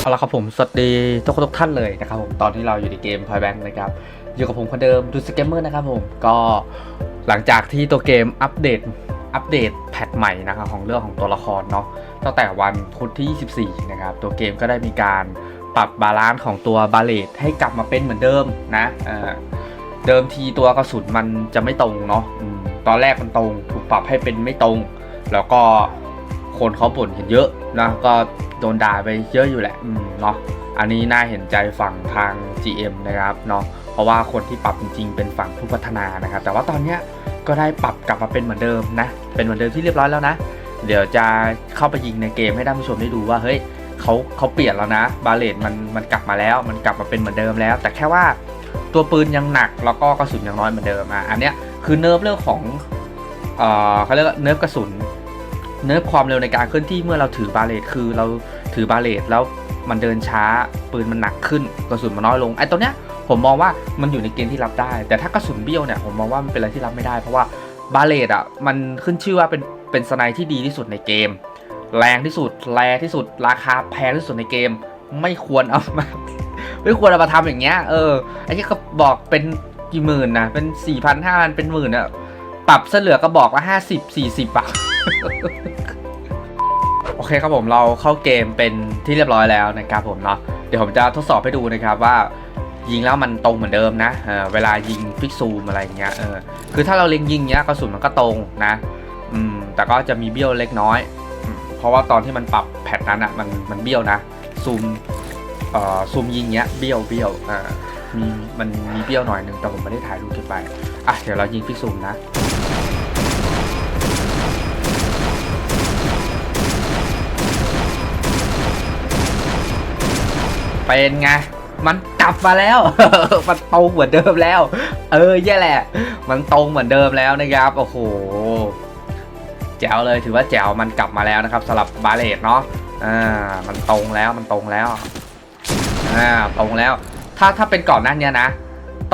เอาละครับผม สวัสดีทุกคนทุกท่านเลยนะครับผม ตอนที่เราอยู่ในเกม Point Bank นะครับ อยู่กับผมคนเดิมดูสเกมเมอร์นะครับผม ก็หลังจากที่ตัวเกมอัปเดต อัปเดตแพทใหม่นะครับของเรื่องของตัวละครเนาะ ตั้งแต่วันพุธที่ 24 นะครับ ตัวเกมก็ได้มีการปรับบาลานซ์ของตัวบาเลตให้กลับมาเป็นเหมือนเดิมนะเเดิมทีตัวกระสุนมันจะไม่ตรงเนาะอตอนแรกมันตรง ถูกปรับให้เป็นไม่ตรง แล้วก็ คนเขาบ่นกันเยอะนะก็โดนด่าไปเยอะอยู่แหละอืมเนาะอันนี้น่าเห็นใจฝั่งทาง GM นะครับเนาะเพราะว่าคนที่ปรับจริงๆเป็นฝั่งผู้พัฒนานะครับ แต่ว่าตอนเนี้ยก็ได้ปรับกลับมาเป็นเหมือนเดิมนะ เป็นเหมือนเดิมที่เรียบร้อยแล้วนะ เดี๋ยวจะเข้าไปยิงในเกมให้ท่านผู้ชมได้ดูว่าเฮ้ยเขาเขาเปลี่ยนแล้วนะ บาเลตมันมันกลับมาแล้ว มันกลับมาเป็นเหมือนเดิมแล้ว แต่แค่ว่าตัวปืนยังหนักแล้วก็กระสุนยังน้อยเหมือนเดิมอะอันเนี้ยคือเนิร์ฟเรื่องของเอ่อเขาเรียกว่าเนิร์ฟกระสุน เนิร์ฟความเร็วในการเคลื่อนที่เมื่อเราถือบาเลตคือเราถือบาเลตแล้วมันเดินช้าปืนมันหนักขึ้นกระสุนมันน้อยลงไอ้ตัวเนี้ยผมมองว่ามันอยู่ในเกณฑ์ที่รับได้ แต่ถ้ากระสุนเบี้ยวเนี่ยผมมองว่ามันเป็นอะไรที่รับไม่ได้เพราะว่าบาเลตอะมันขึ้นชื่อว่าเป็นเป็นสไนที่ดีที่สุดในเกม แรงที่สุดแรงที่สุด ราคาแพงที่สุดในเกม ไม่ควรเอามาไม่ควรเอามาทำอย่างเงี้ยเออไอ้ที่เขาบอกเป็นกี่หมื่นนะเป็นสี่พันห้าพันเป็นหมื่นอะปรับเสเหลือก็บอกว่าห้าสิบสี่สิบอะ โอเคครับผมเราเข้าเกมเป็นที่เรียบร้อยแล้วนะครับผมเนาะเดี๋ยวผมจะทดสอบให้ดูนะครับว่ายิงแล้วมันตรงเหมือนเดิมนะเเวลายิงฟิกซูมอะไรเงี้ยเออคือถ้าเราเล็งยิงเงี้ยกระสุนมันก็ตรงนะอืมแต่ก็จะมีเบี้ยวเล็กน้อย เพราะว่าตอนที่มันปรับแพทนั้นอะมันมันเบี้ยวนะซูมเอ่อซูมยิงเงี้ยเบี้ยวเบี้ยวอ่ามีมันมีเบี้ยวหน่อยหนึงแต่ผมไม่ได้ถ่ายรูปเก็บไปอะเดี๋ยวเรายิงฟิกซูมนะ เป็นไง มันกลับมาแล้ว มันตรงเหมือนเดิมแล้ว เออแย่แหละ มันตรงเหมือนเดิมแล้วนะครับ โอ้โห แจ๋วเลยถือว่าแจ๋วมันกลับมาแล้วนะครับสำหรับบาเลตเนาะ อ่า มันตรงแล้วมันตรงแล้ว อ่า ตรงแล้ว ถ้าถ้าเป็นก่อนหน้าเนี้ยนะ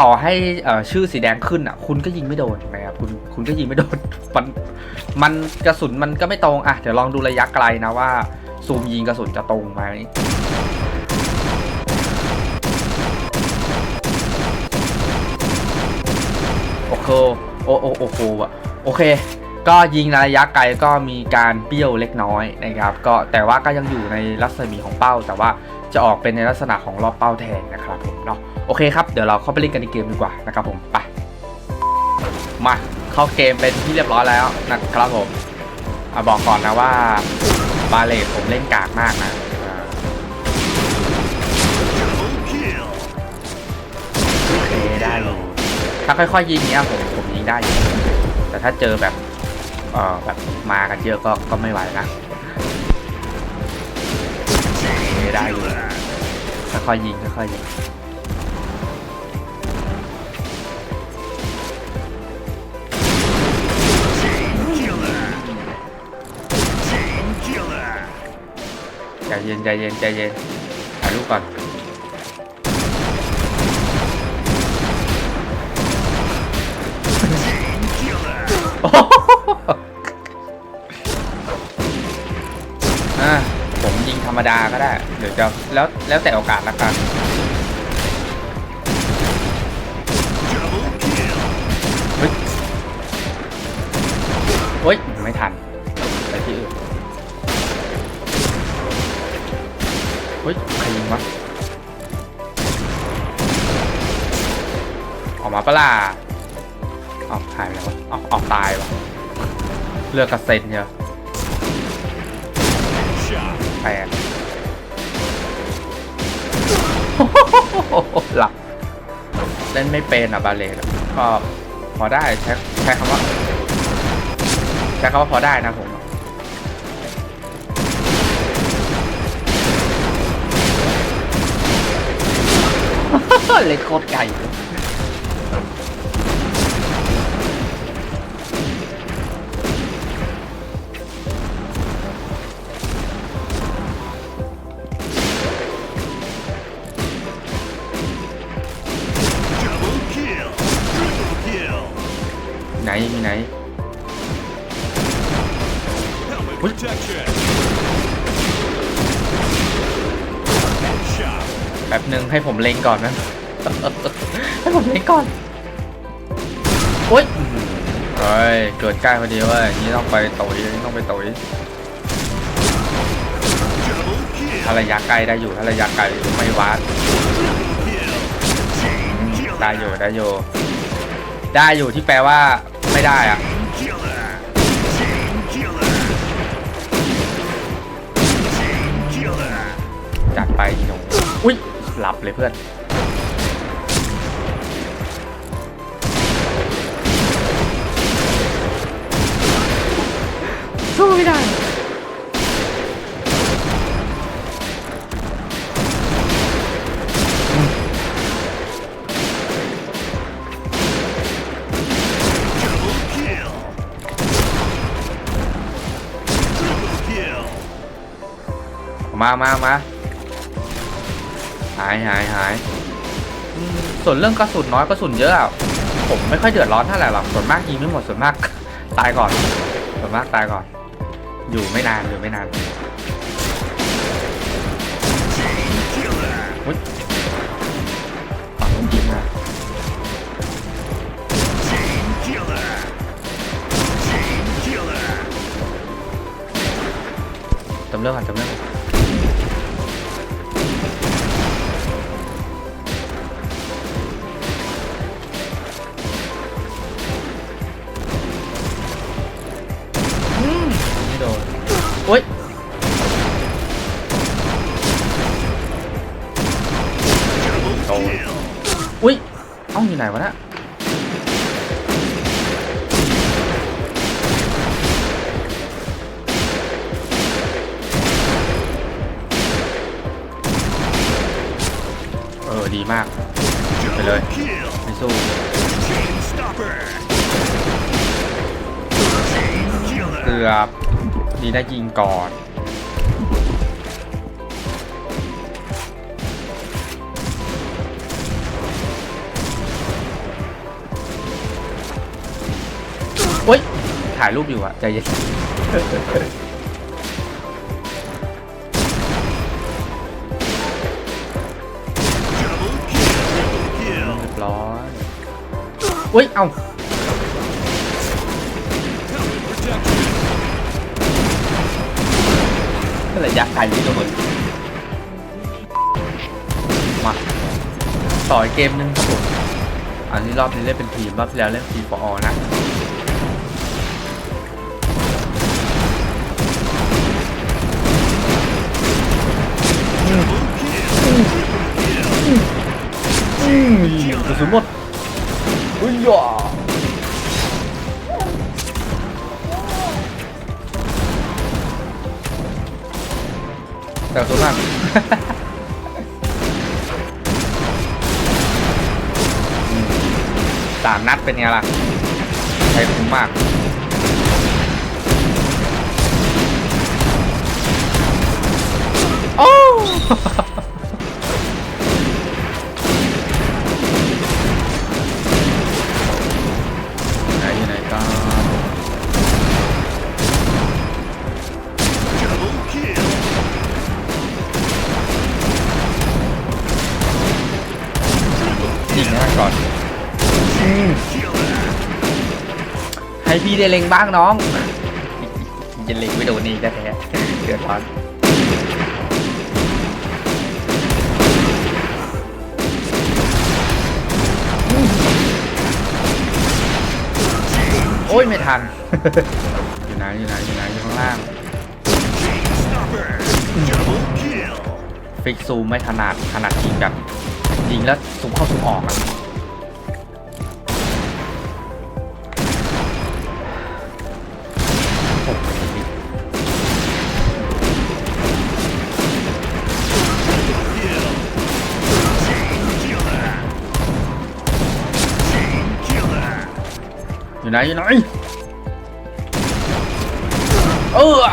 ต่อให้เอ่อชื่อสีแดงขึ้นอะ คุณก็ยิงไม่โดนนะครับ คุณคุณก็ยิงไม่โดน มันมันกระสุนมันก็ไม่ตรง อะ เดี๋ยวลองดูระยะไกลนะว่าซูมยิงกระสุนจะตรงไหม โอเคโอโอโอโหอะโอเค ก็ยิงในระยะไกลก็มีการเบี้ยวเล็กน้อยนะครับ ก็แต่ว่าก็ยังอยู่ในรัศมีของเป้า แต่ว่าจะออกเป็นในลักษณะของรอบเป้าแทนนะครับผมเนาะโอเคครับ เดี๋ยวเราเข้าไปเล่นกันในเกมดีกว่านะครับผมไปมาเข้าเกมเป็นที่เรียบร้อยแล้วนะครับผมอบอกก่อนนะว่าบาเลตผมเล่นกากมากนะ ถ้าค่อยๆยิงเนี้ยผมผมยิงได้อยู่แต่ถ้าเจอแบบเออแบบมากันเยอะก็ก็ไม่ไหวนะโอเคได้อยู่ค่อยๆยิงค่อยๆยิงใจเย็นใจเย็นใจเย็นถ่ายรูปก่อน ดาก็ได้ เดี๋ยวจะแล้วแล้วแต่โอกาสละกัน เฮ้ยเฮ้ย ไม่ทัน ไปที่อื่น เฮ้ย ใครยิงวะ ออกมาปะล่ะออกหายไปแล้ววะออกออกตายวะเลือกกระเซ็นเยอะแปด หลับเล่นไม่เป็นอะบาเล่ก็พอได้ใช้ใช้คำว่าใช้คำว่าพอได้นะผมเล่นโคตรไก่ แป๊บหนึ่งให้ผมเล็งก่อนนะให้ผมเล็งก่อนโอ๊ยเฮ้ยเกิดใกล้พอดีเว้ยนี่ต้องไปตุ๋ยนี่ต้องไปตุ๋ย Double kill. ถ้าระยะไกลได้อยู่ถ้าระยะไกลไม่วัด Kill. Chain ได้ killer. อยู่ได้อยู่ได้อยู่ที่แปลว่าไม่ได้อะ Killer. Chain killer. Chain killer. จัดไปหนูอุ้ย หลับเลยเพื่อนสู้ไม่ได้ Double kill. Triple kill. มามามา หายหายหายส่วนเรื่องกระสุนน้อยกระสุนเยอะอะผมไม่ค่อยเดือดร้อนเท่าไหร่หรอกส่วนมากยิงไม่หมดส่วนมาก ตายก่อน ส่วนมากตายก่อน อยู่ไม่นานอยู่ไม่นานอุ้ยฝั่งนู้นยิงนะจำเรื่องก่อนจำเรื่อง อุ้ยเอ้าอยู่ไหนวะนะเออ ดีมาก ไปเลยไปสู้เกือบ ดีได้ยิงก่อน ถ่ายรูปอยู่อะใจเย็นเรียบร้อยอุ้ย เอ้า Helmet protection. ระยะไกลที่โดนมาต่ออีกเกมหนึงครับผมอันนี้รอบนี้เล่นเป็นทีม รอบที่แล้วเล่นทีฟออนะ กระสุนหมดอุ้ยหย่าแต่กระสุนมากสามนัดเป็นไงล่ะใช้คุ้มมาก ไหนอยู่ไหนกันยิงให้ก่อน ให้พี่ได้เล็งบ้างน้อง จะเล็งไม่โดนนี่แท้ๆเดือดร้อน โอ้ยไม่ทัน อยู่ไหนอยู่ไหนอยู่ไหนอยู่ข้างล่าง Chain stopper. Double kill. ฟิกซูมไม่ถนัดถนัดยิงแบบยิงแล้วซูมเข้าซูมออกอะ อยู่ไหนอยู่ไหนเออ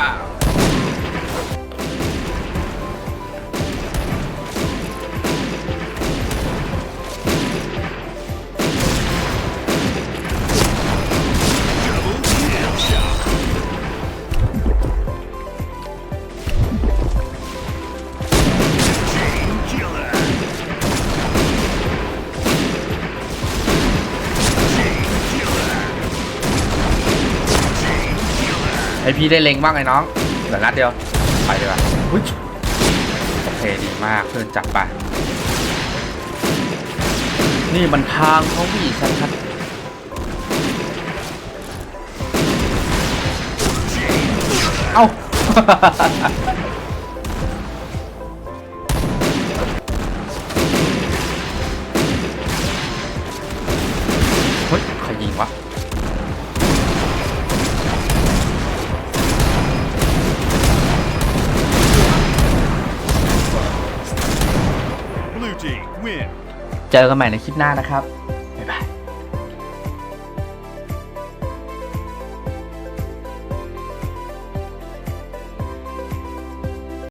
พี่ได้เล็งบ้างไอ้น้องเดี๋ยวนัดเดียวไปดีกว่าอุ๊ยโอเคดีมากเพื่อนจับไปนี่มันทางเขาพี่ชัดๆเอ้า win. เจอกันใหม่ในคลิปหน้านะครับ